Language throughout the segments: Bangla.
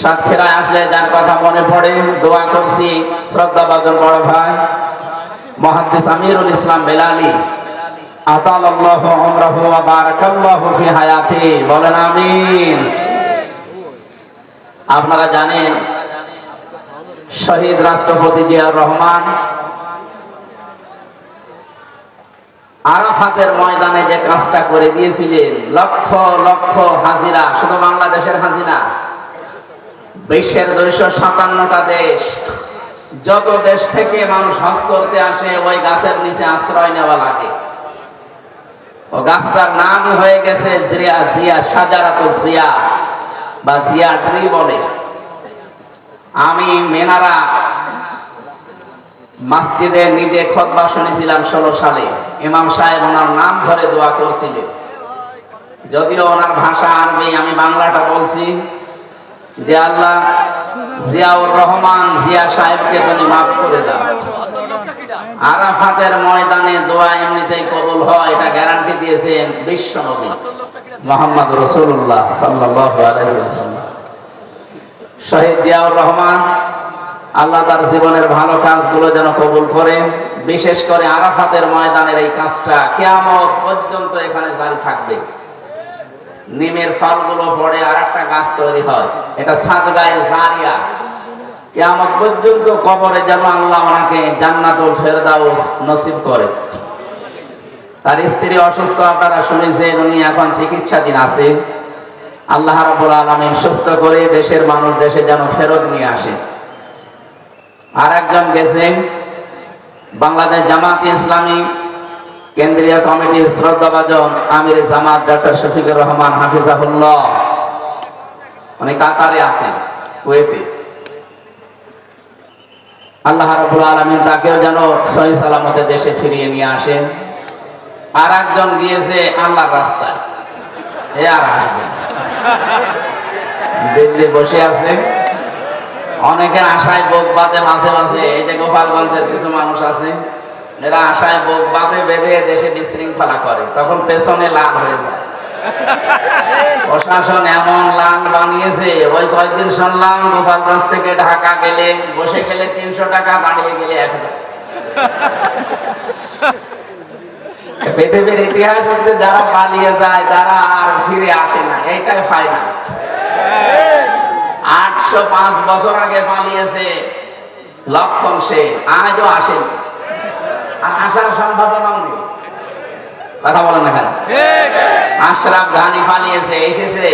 সাতক্ষীরায় আসলে যার কথা মনে পড়ে, দোয়া করছি শ্রদ্ধা বাদন বড় ভাই, মহাদ্দিস আমিরুল ইসলাম বেলালি। হায়াতি। বলেন আমিন। আপনারা জানেন, শহীদ রাষ্ট্রপতি জিয়াউর রহমান আরাফাতের ময়দানে যে কাজটা করে দিয়েছিলেন, লক্ষ লক্ষ হাজিরা, শুধু বাংলাদেশের হাজিরা বিশ্বের দুইশো সাতান্নটা দেশ, যত দেশ থেকে মানুষ হজ করতে আসে, ওই গাছের নিচে আশ্রয় নেওয়া লাগে। ও গাছটার নাম হয়ে গেছে জিয়া জিয়া সাজারাত জিয়া, বা জিয়া ট্রি বলে। আমি মেনারা মাসজিদে নিজে খতবা শুনেছিলাম ষোলো সালে। ইমাম সাহেব ওনার নাম ধরে দোয়া করছিলেন। যদিও ওনার ভাষা আরবি, আমি বাংলাটা বলছি। যে আল্লাহ জিয়াউর রহমান জিয়া সাহেবকে তুমি মাফ করে দাও। আরাফাতের ময়দানে দোয়া এমনিতেই কবুল হয়, এটা গ্যারান্টি দিয়েছেন বিশ্ব নবী মোহাম্মদ রসুল্লাহ সাল্লাহ শহীদ জিয়াউর রহমান, আল্লাহ তার জীবনের ভালো কাজগুলো যেন কবুল করে, বিশেষ করে আরাফাতের ময়দানের এই কাজটা কেয়ামত পর্যন্ত এখানে জারি থাকবে। নিমের ফলগুলো পড়ে আর একটা গাছ তৈরি হয়। এটা সাদগায়ে জারিয়া। কেয়ামত পর্যন্ত কবরে যেন আল্লাহ ওনাকে জান্নাতুল ফেরদাউস নসিব করে। তার স্ত্রী অসুস্থ, আপনারা শুনেছেন উনি এখন চিকিৎসাধীন আছে। আল্লাহ রাব্বুল আলামিন সুস্থ করে দেশের মানুষ দেশে যেন ফেরত নিয়ে আসে। আর একজন গেছেন বাংলাদেশ জামাত ইসলামী। কেন্দ্রীয় কমিটির শ্রদ্ধাভাজন আমির জামাত ডক্টর শফিকুর রহমান হাফিজাহুল্লাহ। উনি কাতারে আছেন, কুয়েতে। আল্লাহ রাব্বুল আলামিন তাকেও যেন সহি সালামতে দেশে ফিরিয়ে নিয়ে আসেন। আর একজন গিয়েছে আল্লাহর রাস্তায়। এ আর আসবে দিল্লি বসে আছে। অনেকের আশায় বোক বাদে মাঝে মাঝে এই যে গোপালগঞ্জের কিছু মানুষ আছে। এরা আশায় বোক বাদে বেঁধে দেশে বিশৃঙ্খলা করে, তখন পেছনে লাভ হয়ে যায়। প্রশাসন এমন লাল বানিয়েছে, ওই কয়েকদিন শুনলাম গোপালগঞ্জ থেকে ঢাকা গেলে বসে গেলে তিনশো টাকা দাঁড়িয়ে গেলে এক হাজার। পৃথিবীর ইতিহাস হচ্ছে যারা পালিয়ে যায়, তারা আর ফিরে আসে না, এইটাই ফাইনাল আটশো পাঁচ বছর আগে পালিয়েছে, লক্ষণ সে, আজও আসেনি। আর আসার সম্ভাবনাও নেই কথা বলেন না কেন? আশরাফ ঘানি পালিয়েছে এসেছে।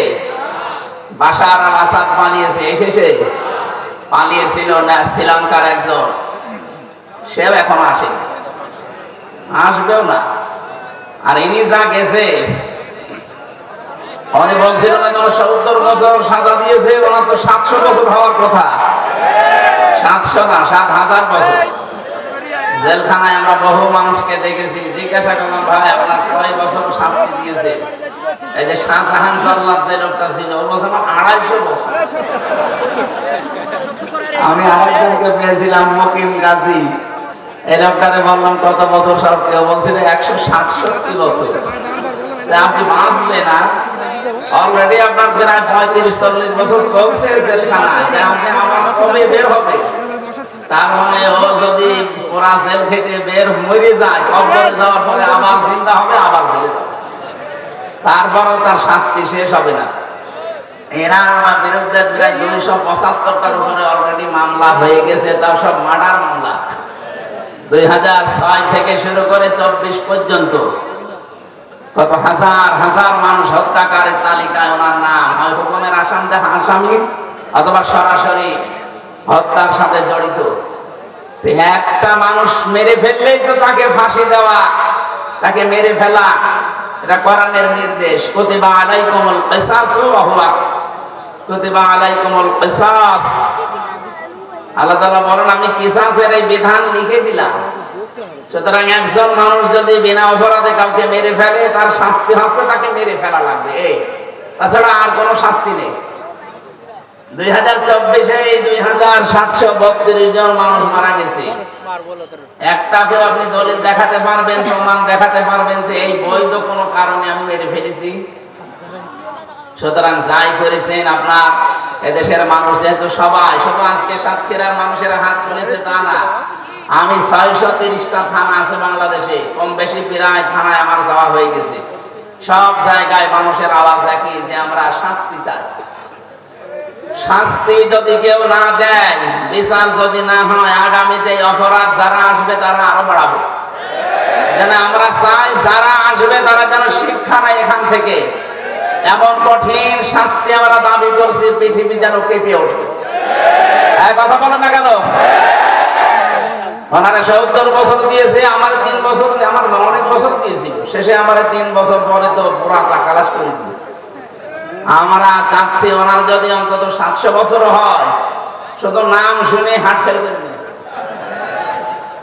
বাশার আল আসাদ পালিয়েছে এসেছে। পালিয়েছিল না শ্রীলঙ্কার একজন। সেও এখন আসেনি। আসবেও না। আর ইনি যা গেছে উনি বলছিল না যেন সত্তর বছর সাজা দিয়েছে ওনার তো সাতশো বছর হওয়ার কথা। সাতশো না সাত হাজার বছর। জেলখানায় আমরা বহু মানুষকে দেখেছি, জিজ্ঞাসা করলাম, ভাই, আপনার কয় বছর শাস্তি দিয়েছে? এই যে শাহজাহান সাল্লাদ যে লোকটা ছিল, ও বছর আড়াইশো বছর। আমি আরেকজনকে পেয়েছিলাম, মকিম গাজী। এই লোকটারে বললাম, কত বছর শাস্তি? ও বলছিল, একশো সাতষট্টি বছর। আপনি বাঁচবে না। অলরেডি আপনার প্রায় পঁয়ত্রিশ চল্লিশ বছর চলছে জেলখানায়। আপনি আবার কবে বের হবে তার মানে ও যদি ওরা জেল থেকে বের মরে যায় কবরে যাওয়ার পরে আবার হবে, আবার জেলে যাবে। তারপরও তার শাস্তি শেষ হবে না। এরা আমার বিরুদ্ধে প্রায় দুইশো পঁচাত্তরটার উপরে অলরেডি মামলা হয়ে গেছে, তাও সব মার্ডার মামলা। দুই হাজার ছয় থেকে শুরু করে চব্বিশ পর্যন্ত কত হাজার হাজার মানুষ হত্যাকারের তালিকায় ওনার নাম। হয় হুকুমের আসামে, আসামি অথবা সরাসরি হত্যার সাথে জড়িত। একটা মানুষ মেরে ফেললেই তো তাকে ফাঁসি দেওয়া, তাকে মেরে ফেলা। এটা কোরআনের নির্দেশ। প্রতিভা আলাই কমল পেশাস প্রতিভা আলাই কমল পেশাস আল্লাহ তালা বলেন, আমি কিসাসের এই বিধান লিখে দিলাম। সুতরাং একজন মানুষ যদি বিনা অপরাধে কাউকে মেরে ফেলে, তার শাস্তি হচ্ছে তাকে মেরে ফেলা লাগবে। তাছাড়া আর কোনো শাস্তি নেই। দুই হাজার চব্বিশে দুই হাজার সাতশো বত্রিশ জন মানুষ মারা গেছে। আপনি দলিল দেখাতে পারবেন, প্রমাণ দেখাতে পারবেন যে এই বৈধ কোনো কারণে আমি মেরে ফেলেছি। সুতরাং যাই করেছেন আপনার এদেশের মানুষ, যেহেতু সবাই, শুধু আজকে সাতক্ষীরার মানুষের হাত তুলেছে তা না। আমি ছয়শো তিরিশটা থানা আছে বাংলাদেশে কম বেশি প্রায় থানায় আমার যাওয়া হয়ে গেছে। সব জায়গায় মানুষের আওয়াজ একই যে আমরা শাস্তি চাই। শাস্তি যদি কেউ না দেয়, বিচার যদি না হয়, আগামীতে অপরাধ যারা আসবে তারা আরও বাড়াবে। যেন আমরা চাই যারা আসবে তারা যেন শিক্ষা নেয় এখান থেকে। এমন কঠিন শাস্তি আমরা দাবি করছি, পৃথিবী যেন কেঁপে উঠবে কথা বলো না কেন? ওনারা সত্তর বছর দিয়েছে, আমার তিন বছর, আমার অনেক বছর দিয়েছিল। শেষে আমার তিন বছর পরে তো পুরা খালাস করে দিয়েছে। আমরা চাচ্ছি ওনার যদি অন্তত সাতশো বছর হয়, শুধু নাম শুনে হাট ফেল করে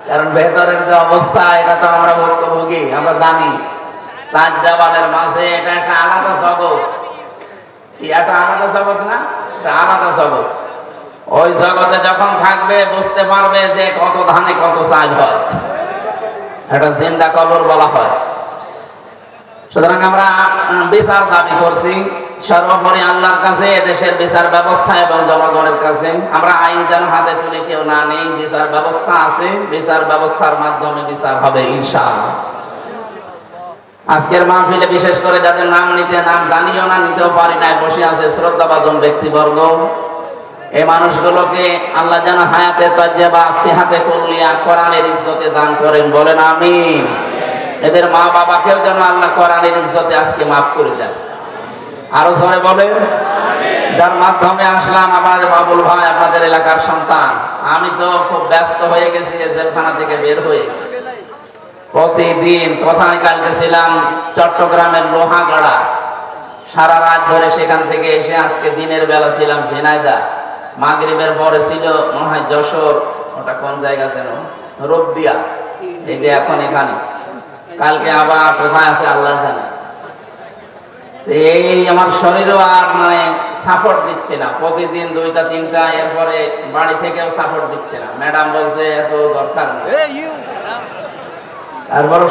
কারণ ভেতরের যে অবস্থা, এটা তো আমরা ভুক্তভোগী, আমরা জানি। চার দেওয়ালের মাঝে এটা একটা আলাদা জগৎ। কি একটা আলাদা জগৎ না? এটা আলাদা জগৎ। ওই জগতে যখন থাকবে, বুঝতে পারবে যে কত ধানে কত চাল হয়। এটা জিন্দা কবর বলা হয়। সুতরাং আমরা বিচার দাবি করছি। সর্বোপরি আল্লাহর কাছে, দেশের বিচার ব্যবস্থা এবং জনগণের কাছে। আমরা আইন যেন হাতে তুলে কেউ না নেই, বিচার ব্যবস্থা আছে, বিচার ব্যবস্থার মাধ্যমে বিচার হবে ইনশাআল্লাহ। আজকের মাহফিলে বিশেষ করে যাদের নাম নিতে, নাম জানিও না, নিতেও পারি নাই, বসে আছে শ্রদ্ধাভাজন ব্যক্তিবর্গ। এই মানুষগুলোকে আল্লাহ যেন হায়াতে, তজ্জাবা, সিহাতে কুল্লিয়া, কোরআনের ইজ্জতে দান করেন, বলেন আমিন। এদের মা বাবাকেও যেন আল্লাহ কোরআনের ইজ্জতে আজকে মাফ করে দেন। আরও জোরে বলেন। যার মাধ্যমে আসলাম আমার বাবুল ভাই, আপনাদের এলাকার সন্তান। আমি তো খুব ব্যস্ত হয়ে গেছি জেলখানা থেকে বের হয়ে। প্রতিদিন কোথায় কালকে ছিলাম চট্টগ্রামের লোহাগড়া। সারা রাত ধরে সেখান থেকে এসে আজকে দিনের বেলা ছিলাম ঝিনাইদা। মাগরিবের পরে ছিল মনে হয় যশোর। ওটা কোন জায়গা যেন? রোবদিয়া। এই যে এখন এখানে। কালকে আবার কোথায় আছে আল্লাহ জানে। এই আমার শরীরও আর মানে সাপোর্ট দিচ্ছে না। প্রতিদিন দুইটা তিনটা এরপরে বাড়ি থেকেও সাপোর্ট দিচ্ছে না। ম্যাডাম বলছে এত দরকার নেই।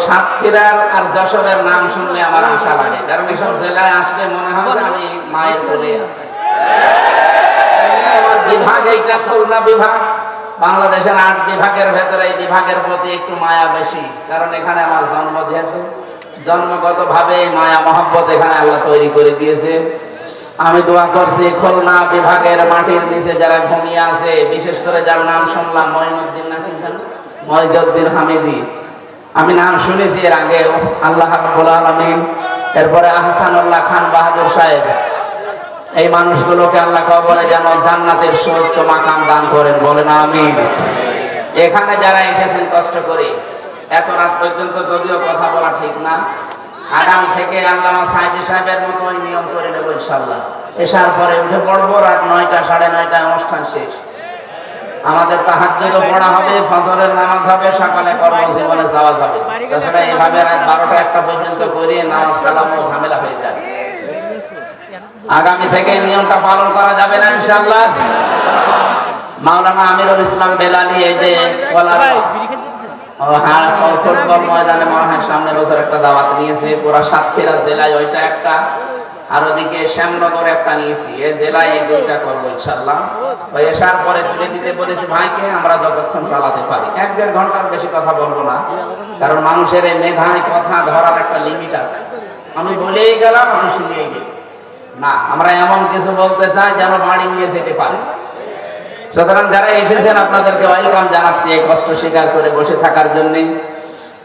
সাতক্ষীরার আর যশোরের নাম শুনলে আমার আশা লাগে। কারণ এসব জেলায় আসলে মনে হয় যে আমি মায়ের কোলে আছি। আমার বিভাগ এইটা খুলনা বিভাগ। বাংলাদেশের আট বিভাগের ভেতরে এই বিভাগের প্রতি একটু মায়া বেশি। কারণ এখানে আমার জন্ম যেহেতু। জন্মগত ভাবে মায়া, মহব্বত এখানে আল্লাহ তৈরি করে দিয়েছে। আমি দোয়া করছি, খুলনা বিভাগের মাটির নিচে যারা ঘুমিয়ে আছে, বিশেষ করে যার নাম শুনলাম, মঈনুদ্দিন নাকি জানো হামিদি। আমি নাম শুনেছি এর আগে আল্লাহ আলামিন। এরপরে আহসানুল্লাহ খান বাহাদুর সাহেব। এই মানুষগুলোকে আল্লাহ কবরে যেন জান্নাতের সর্বোচ্চ মাকাম দান করেন, বলেন আমিন। এখানে যারা এসেছেন, কষ্ট করে। এত রাত পর্যন্ত যদিও কথা বলা ঠিক না। আগামী থেকে আল্লামা সাইদি সাহেবের মতো ওই নিয়ম করে নেব ইনশাল্লাহ এসার পরে উঠে পড়ব রাত নয়টা সাড়ে নয়টায় অনুষ্ঠান শেষ। আমাদের তাহাজ্জুদও পড়া হবে ফজরের নামাজ হবে সকালে কর্মজীবনে যাওয়া যাবে। তাছাড়া এইভাবে রাত বারোটা একটা পর্যন্ত করিয়ে নামাজ কালাম ও ঝামেলা হয়ে যায়। আগামী থেকে নিয়মটা পালন করা যাবে না ইনশাল্লাহ মাওলানা আমিরুল ইসলাম বেলালি এই যে বছর একটা দাওয়াত নিয়েছে পুরা সাতক্ষীরা জেলায় ওইটা একটা, আর ওদিকে শ্যামনগর একটা নিয়েছি। এই জেলায় এই দুইটা করব ইনশাল্লাহ ওই এসার পরে তুলে দিতে বলেছি, ভাইকে আমরা যতক্ষণ চালাতে পারি। এক দেড় ঘণ্টার বেশি কথা বলব না, কারণ মানুষের এই মেধায় কথা ধরার একটা লিমিট আছে। আমি বলেই গেলাম, আমি শুনিয়ে গেলাম। না, আমরা এমন কিছু বলতে চাই যেন বাড়ি নিয়ে যেতে পারে। সুতরাং যারা এসেছেন, আপনাদেরকে ওয়েলকাম জানাচ্ছি এই কষ্ট স্বীকার করে বসে থাকার জন্য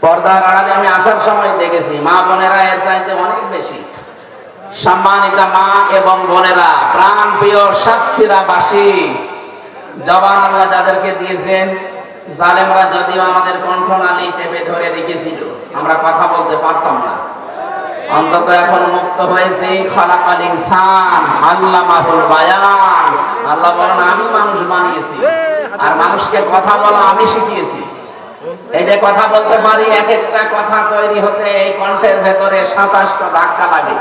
পর্দার আড়ালে আমি আসার সময় দেখেছি, মা বোনেরা এর চাইতে অনেক বেশি। সম্মানিতা মা এবং বোনেরা প্রাণ প্রিয় সাতক্ষীরাবাসী জবান আল্লাহ যাদেরকে দিয়েছেন, জালেমরা যদিও আমাদের কণ্ঠনালী চেপে ধরে রেখেছিল, আমরা কথা বলতে পারতাম না। অন্তত এখন মুক্ত হয়েছে, খলাকাল ইনসান, আল্লামাহুল বায়ান। আল্লাহ বলেন, আমি মানুষ বানিয়েছি। আর মানুষকে কথা বলা আমি শিখিয়েছি। এই যে কথা বলতে পারি, এক একটা কথা তৈরি হতে এই কণ্ঠের ভেতরে সাতাশটা ধাক্কা লাগে।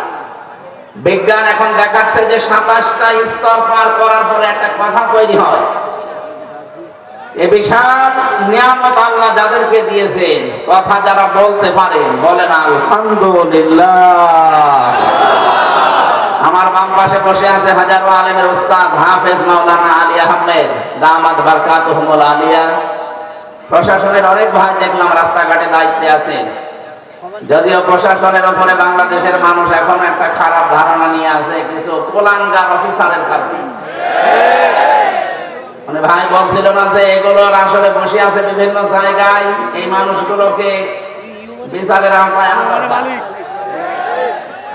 বিজ্ঞান এখন দেখাচ্ছে যে সাতাশটা স্তর পার করার পরে একটা কথা তৈরি হয়। এ বিশাল নিয়ামত যাদেরকে দিয়েছেন কথা যারা বলতে পারেন বলেন আলহামদুলিল্লাহ। আমার বাংলা পাশে বসে আছে হাজারো আলেমের উস্তাদ হাফেজ মাওলানা আলী আহমেদ, দামাত বারকাতুহুমুল আলিয়া। প্রশাসনের অনেক ভাই দেখলাম রাস্তাঘাটে দায়িত্বে আছেন যদিও প্রশাসনের উপরে বাংলাদেশের মানুষ এখন একটা খারাপ ধারণা নিয়ে আছে, কিছু পোলাঙ্গার অফিসারের কারণে। মানে ভাই বলছিল না যে এগুলোর আসলে বসে আছে বিভিন্ন জায়গায় এই মানুষগুলোকে বিচারের আওতায় আনা দরকার।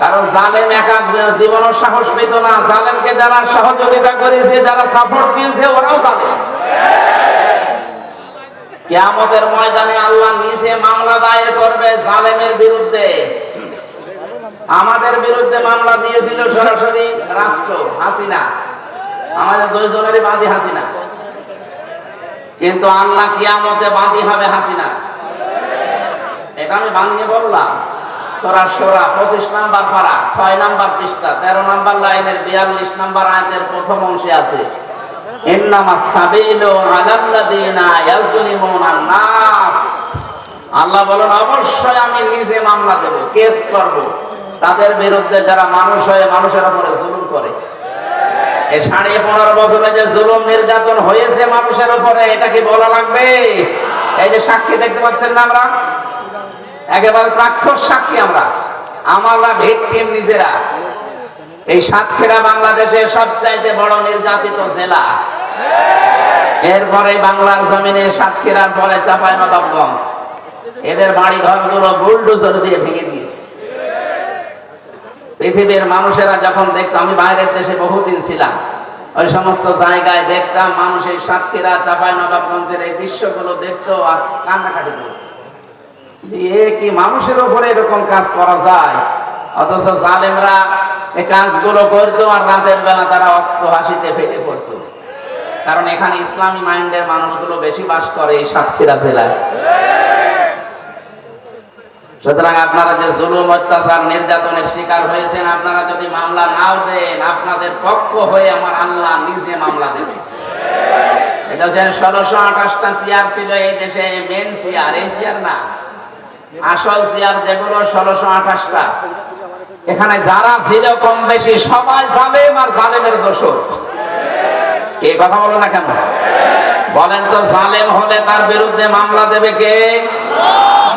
কারণ জালেম একা জীবন সাহস পেত না। জালেমকে যারা সহযোগিতা করেছে, যারা সাপোর্ট দিয়েছে, ওরাও জালেম। কেয়ামতের ময়দানে আল্লাহ নিজে মামলা দায়ের করবে জালেমের বিরুদ্ধে। আমাদের বিরুদ্ধে মামলা দিয়েছিল সরাসরি রাষ্ট্র, হাসিনা। আমাদের দুইজনেরই বাদী হাসিনা। কিন্তু আল্লাহ কিয়ামতে বাদী হবে হাসিনা। এটা আমি বানিয়ে বললাম। পঁচিশ নাম্বার ছয় নাম্বার পৃষ্ঠা, তেরো নাম্বার লাইনের বিয়াল্লিশ নাম্বার আয়তের প্রথম অংশে আছে আল্লাহ বলেন, অবশ্যই আমি নিজে মামলা দেব, কেস করব। তাদের বিরুদ্ধে যারা মানুষ হয়ে মানুষের উপরে জুলুম করে। সাড়ে পনেরো বছরে যে জুলুম নির্যাতন হয়েছে মানুষের উপরে, এটা কি বলা লাগবে? এই যে সাক্ষী দেখতে পাচ্ছেন না আমরা? একেবারে চাক্ষুষ সাক্ষী আমরা। আমরা ভিকটিম নিজেরা। এই সাতক্ষীরা বাংলাদেশের সবচাইতে বড় নির্যাতিত জেলা। এরপরে বাংলার জমিনে সাতক্ষীরার পরে চাপাই নবাবগঞ্জ এদের বাড়ি ঘরগুলো বুলডোজর দিয়ে ভেঙে দিয়েছে। পৃথিবীর মানুষেরা যখন দেখতো, আমি বাইরের দেশে বহুদিন ছিলাম, ওই সমস্ত জায়গায় দেখতাম মানুষ এই সাতক্ষীরা চাপাই নবাবগঞ্জের এই দৃশ্যগুলো দেখতো আর কান্নাকাটি করতো। যে কি মানুষের উপরে এরকম কাজ করা যায়? অথচ জালেমরা এই কাজগুলো করতো আর রাতের বেলা তারা অট্টহাসিতে ফেটে পড়তো। কারণ এখানে ইসলামী মাইন্ডের মানুষগুলো বেশি বাস করে এই সাতক্ষীরা জেলায়। সুতরাং আপনারা যে জুলুম, অত্যাচার, নির্যাতনের শিকার হয়েছেন, আপনারা যদি মামলা নাও দেন, আপনাদের পক্ষ হয়ে আমার আল্লাহ নিজে মামলা দেবে এটা হচ্ছে ষোলোশো আঠাশটা চেয়ার ছিল এই দেশে মেন চেয়ার এই চেয়ার না। আসল চেয়ার যেগুলো ষোলোশো আঠাশটা। এখানে যারা ছিল কম বেশি সবাই জালেম আর জালেমের দোষর। এই কথা বলো না কেন? বলেন তো, জালেম হলে তার বিরুদ্ধে মামলা দেবে কে?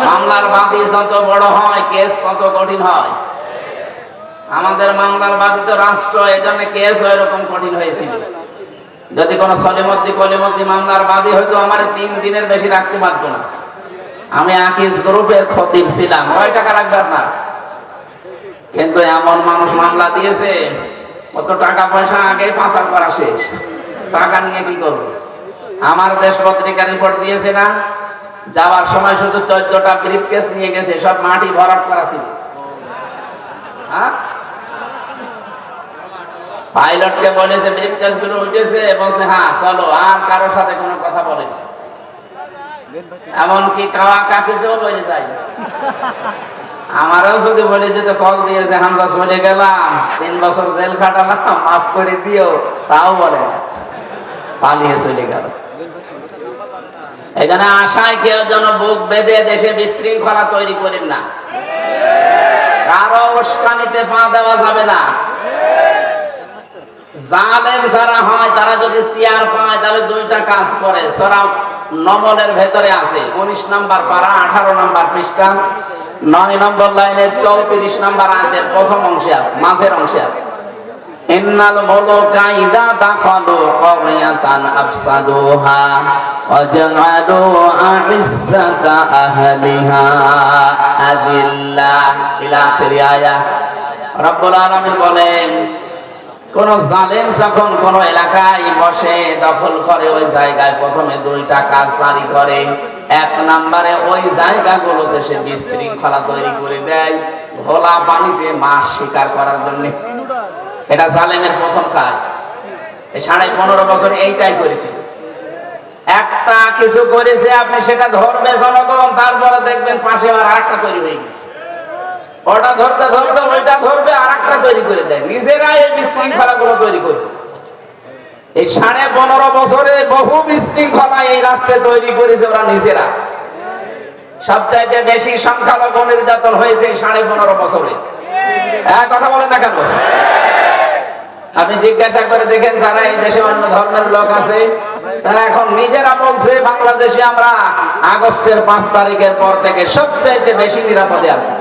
মামলার বাদী যত বড় হয়, কেস তত কঠিন হয়। আমাদের মামলার বাদী তো রাষ্ট্র, এজন্য কেস এরকম কঠিন হয়েছিল। যদি কোনো সলিমদ্দি কলিমদ্দি মামলার বাদী হয়তো আমার তিন দিনের বেশি রাখতে পারতো না। আমি আকিস গ্রুপের খতিব ছিলাম। কয় টাকা লাগবে আপনার? কিন্তু এমন মানুষ মামলা দিয়েছে, কত টাকা পয়সা আগে পাচার করা শেষ। টাকা নিয়ে কি করবে? আমার দেশ পত্রিকা রিপোর্ট দিয়েছে না, যাওয়ার সময় শুধু চোদ্দটা ব্রিফ কেস নিয়ে গেছে, সব মাটি ভরাট করা ছিল। হ্যাঁ? পাইলটকে বলেছে ব্রিফ কেসগুলো উঠেছে, বলছে হ্যাঁ চলো, আর কারোর সাথে কোনো কথা বলেনি এমনকি কাওয়া কাকুকেও বলে যায়। আমারও যদি বলে যে তো কল দিয়েছে, হামজা, চলে গেলাম, তিন বছর জেল খাটালাম, মাফ করে দিও। তাও বলে না। পালিয়ে চলে গেল। এখানে আশায় কেউ যেন বুক বেঁধে দেশে বিশৃঙ্খলা তৈরি করেন না। কারও উস্কানিতে পা দেওয়া যাবে না। জালেম যারা হয়, তারা যদি চেয়ার পায়, তাহলে দুইটা কাজ করে। সরা নমলের ভেতরে আছে। উনিশ নাম্বার পারা, আঠারো নাম্বার পৃষ্ঠা। নয় নম্বর লাইনের চৌত্রিশ নাম্বার আয়াতের প্রথম অংশে আছে, মাঝের অংশে আছে। ইন্নাল আফসাদুহা আহলিহা আদিল্লা ইলা আখিরি রব্বুল আলামিন বলেন, কোন জালেম যখন কোন এলাকায় বসে দখল করে ওই জায়গায় প্রথমে দুইটা কাজ জারি করে, এক নম্বরে ওই জায়গাগুলোতে সে বিশৃঙ্খলা তৈরি করে দেয়, ঘোলা পানিতে মাছ শিকার করার জন্য। এটা জালেমের প্রথম কাজ। সাড়ে পনেরো বছর এইটাই করেছিল একটা কিছু করেছে আপনি, সেটা ধরবে জনগণ, তারপরে দেখবেন পাশে আর একটা তৈরি হয়ে গেছে। ওটা ধরতে ধরতে ওইটা ধরবে আর একটা তৈরি করে দেয়। নিজেরাই এই বিশৃঙ্খলা গুলো তৈরি করবে। এই সাড়ে পনেরো বছরে বহু বিশৃঙ্খলা এই রাষ্ট্রে তৈরি করেছে ওরা নিজেরা। সবচাইতে বেশি সংখ্যালঘু নির্যাতন হয়েছে সাড়ে পনেরো বছরে। এক কথা বলেন না কেন? আপনি জিজ্ঞাসা করে দেখেন, যারা এই দেশে অন্য ধর্মের লোক আছে, তারা এখন নিজেরা বলছে, বাংলাদেশে আমরা আগস্টের পাঁচ তারিখের পর থেকে সবচাইতে বেশি নিরাপদে আছি।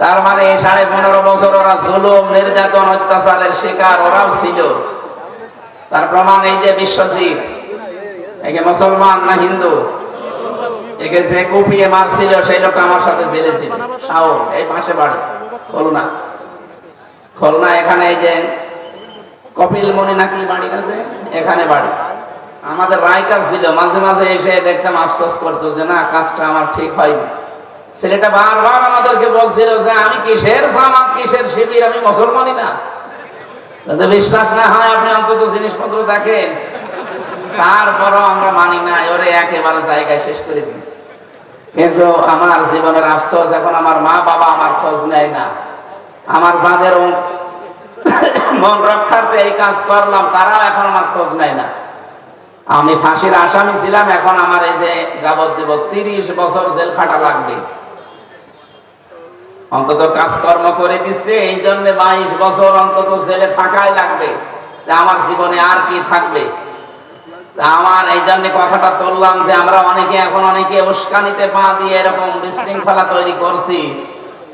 তার মানে এই সাড়ে পনেরো বছর ওরা জুলুম, নির্যাতন, অত্যাচারের শিকার, ওরাও ছিল। তার প্রমাণ এই যে বিশ্বজিৎ, একে মুসলমান না হিন্দু? একে যে কুপিয়ে মারছিল, সেই লোকটা আমার সাথে জেলে ছিল শাওন এই পাশে বাড়ি খুলনা খুলনা এখানে এই যে কপিল মনি নাকলি বাড়ি আছে, এখানে বাড়ি। আমাদের রাইটার ছিল, মাঝে মাঝে এসে দেখতাম আফসোস করতো যে না, কাজটা আমার ঠিক হয়নি। ছেলেটা বারবার আমাদেরকে বলছিল যে আমি কিসের জামাত, কিসের শিবির, আমি মুসলমানই না। বিশ্বাস না হয় আপনি অন্তত জিনিসপত্র দেখেন। তারপরও আমরা মানি না, ওরে একেবারে জায়গায় শেষ করে দিয়েছি। কিন্তু আমার জীবনের আফসোস, এখন আমার মা বাবা আমার খোঁজ নেয় না। আমার যাদের মন রক্ষার্থে এই কাজ করলাম, তারাও এখন আমার খোঁজ নেয় না। আমি ফাঁসির আসামি ছিলাম, এখন আমার এই যে যাবজ্জীব তিরিশ বছর জেল খাটা লাগবে। অন্তত কাজকর্ম করে দিচ্ছে, এই জন্য বাইশ বছর অন্তত জেলে থাকাই লাগবে। আমার জীবনে আর কি থাকবে? আমার এই জন্য কথাটা তুললাম যে আমরা অনেকে এখন অনেকে উস্কানিতে পা দিয়ে এরকম বিশৃঙ্খলা তৈরি করছি।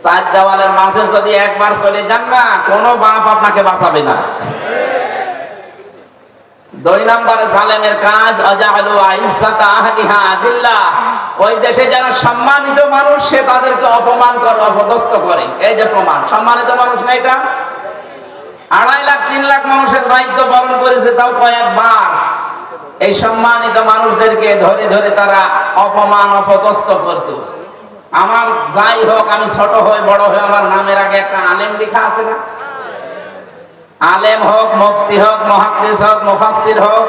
চার দেওয়ালের মাঝে যদি একবার চলে যান না, কোনো বাপ আপনাকে বাঁচাবে না। দুই নম্বরে জালেমের কাজ আইসাতা আহলিহা ওই দেশে যারা সম্মানিত মানুষ, সে তাদেরকে অপমান করে, অপদস্থ করে। এই যে প্রমাণ, সম্মানিত মানুষ না এটা? আড়াই লাখ, তিন লাখ মানুষের দায়িত্ব পালন করেছে তাও কয়েকবার। এই সম্মানিত মানুষদেরকে ধরে ধরে তারা অপমান, অপদস্থ করত। আমার যাই হোক, আমি ছোট হই, বড় হই, আমার নামের আগে একটা আলেম লেখা আছে না? আলেম হোক, মুফতি হোক, মহাদ্দিস হোক, মুফাসসির হোক,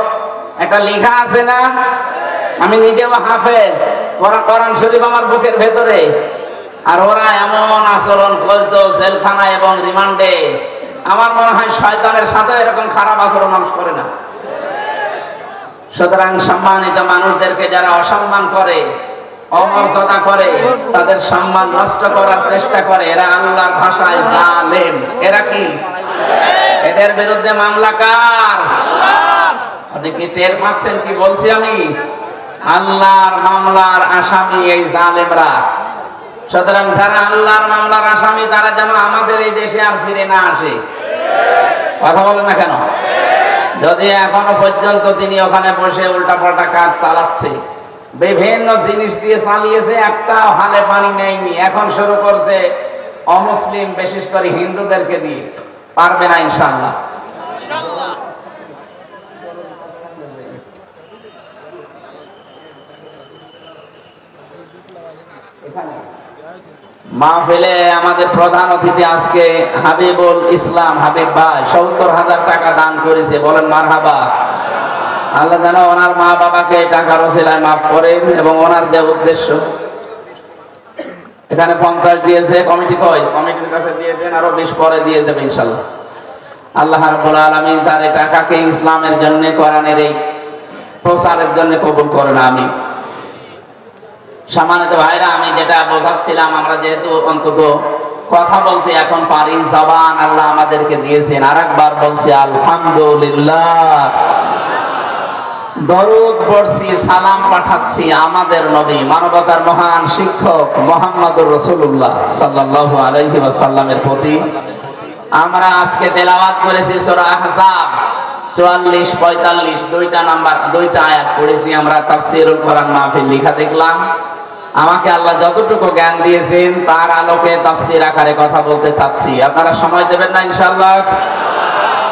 একটা লেখা আছে না? আমি নিজেও হাফেজ, ওরা কোরআন শরীফ আমার বুকের ভেতরে। আর ওরা এমন আচরণ করতো জেলখানা এবং রিমান্ডে। আমার মনে হয় শয়তানের সাথে এরকম খারাপ আচরণ মানুষ করে না। সুতরাং সম্মানিত মানুষদেরকে যারা অসম্মান করে অমর্যাদা করে, তাদের সম্মান নষ্ট করার চেষ্টা করে। এরা আল্লাহর ভাষায় জালেম। এরা কি? এদের বিরুদ্ধে মামলা কার? আপনি কি টের পাচ্ছেন কি বলছি আমি? আল্লাহর মামলার আসামি এই জালেমরা। সুতরাং যারা আল্লাহর মামলার আসামি, তারা যেন আমাদের এই দেশে আর ফিরে না আসে। কথা বলেন না কেন? যদি এখনও পর্যন্ত তিনি ওখানে বসে উল্টাপাল্টা কাজ চালাচ্ছে বিভিন্ন জিনিস দিয়ে চালিয়েছে, একটা হালে পানি নেয়নি। এখন শুরু করছে অমুসলিম, বিশেষ করে হিন্দুদেরকে দিয়ে। পারবে না ইনশাল্লাহ মাহফিলে আমাদের প্রধান অতিথি আজকে হাবিবুল ইসলাম হাবিব ভাই, সত্তর হাজার টাকা দান করেছে। বলেন, মারহাবা। আল্লাহ যেন ওনার মা বাবাকে টাকা রসিলায় মাফ করেন এবং ওনার যে উদ্দেশ্য, এখানে পঞ্চাশ দিয়েছে, কমিটি কয়? কমিটির কাছে দিয়ে দেন, আরও বিশ পরে দিয়ে যাবে ইনশাল্লাহ। আল্লাহ তার এই টাকাকে ইসলামের জন্য, কোরআনের এই জন্য কবুল আমি সম্মানিত ভাইরা, আমি যেটা বোঝাচ্ছিলাম, আমরা যেহেতু অন্তত কথা বলতে এখন পারি, জবান আল্লাহ আমাদেরকে দিয়েছেন। আর একবার বলছি, আলহামদুলিল্লাহ। দরুদ পড়ছি, সালাম পাঠাচ্ছি আমাদের নবী, মানবতার মহান শিক্ষক মোহাম্মদুর রসুল্লাহ সাল্লাল্লাহু আলাইহি ওয়াসাল্লামের প্রতি। আমরা আজকে তেলাওয়াত করেছি সূরা 44 45 দুইটা নাম্বার, দুইটা আয়াত পড়েছি আমরা, তাফসীরুল কোরআন মাহফিল লিখা দেখলাম। আমাকে আল্লাহ যতটুকু জ্ঞান দিয়েছেন, তার আলোকে তাফসীর আকারে কথা বলতে চাচ্ছি। আপনারা সময় দেবেন না ইনশাআল্লাহ?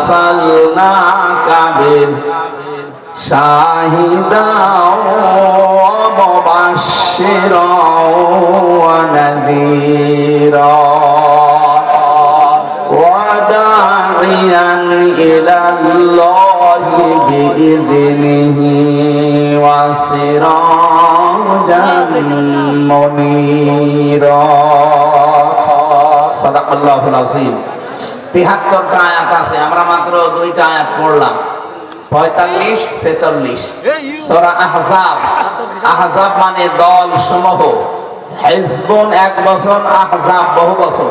أرسلناك شاهدا ومبشرا ونذيرا وداعيا إلى الله بإذنه وسراجا منيرا صدق الله العظيم তিহাত্তরটা আয়াত আছে আমরা মাত্র দুইটা আয়াত পড়লাম। পঁয়তাল্লিশ ছেচল্লিশ। সোরা আহজাব। আহজাব মানে দল সমূহ হেজবুন এক বছর আহজাব বহু বছর।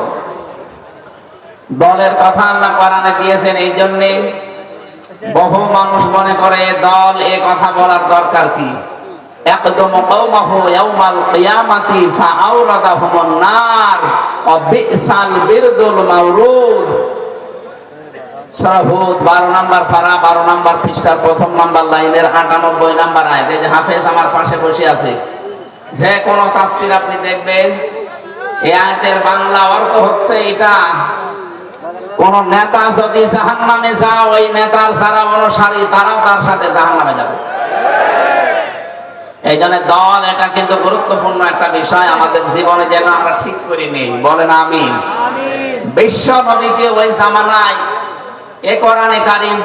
দলের কথা আল্লাহ কোরআনে দিয়েছেন এই জন্যে বহু মানুষ মনে করে দল এ কথা বলার দরকার কি? একদম কওমাহু ইয়াউমাল কিয়ামাতি ফাআওরাদাহুমুন নার ওয়া বিসাল বিরদুল মাওরুদ সূরা হুদ 12 নাম্বার পারা 12 নাম্বার পৃষ্ঠার প্রথম নাম্বার লাইনের 98 নাম্বার এই যে হাফেজ আমার পাশে বসে আছে। যে কোন তাফসীর আপনি দেখবেন এই আয়াতের বাংলা অর্থ হচ্ছে এটা কোন নেতা যদি জাহান নামে ওই নেতার যারা অনুসারী তারাও তার সাথে জাহান নামে যাবে। এই জন্য দল এটা কিন্তু গুরুত্বপূর্ণ একটা বিষয় আমাদের জীবনে যেন আমরা ঠিক করে নেই। বলেন আমিন। বিশ্ব নবীকে ওই জামানায় এ কোরআনে কারিম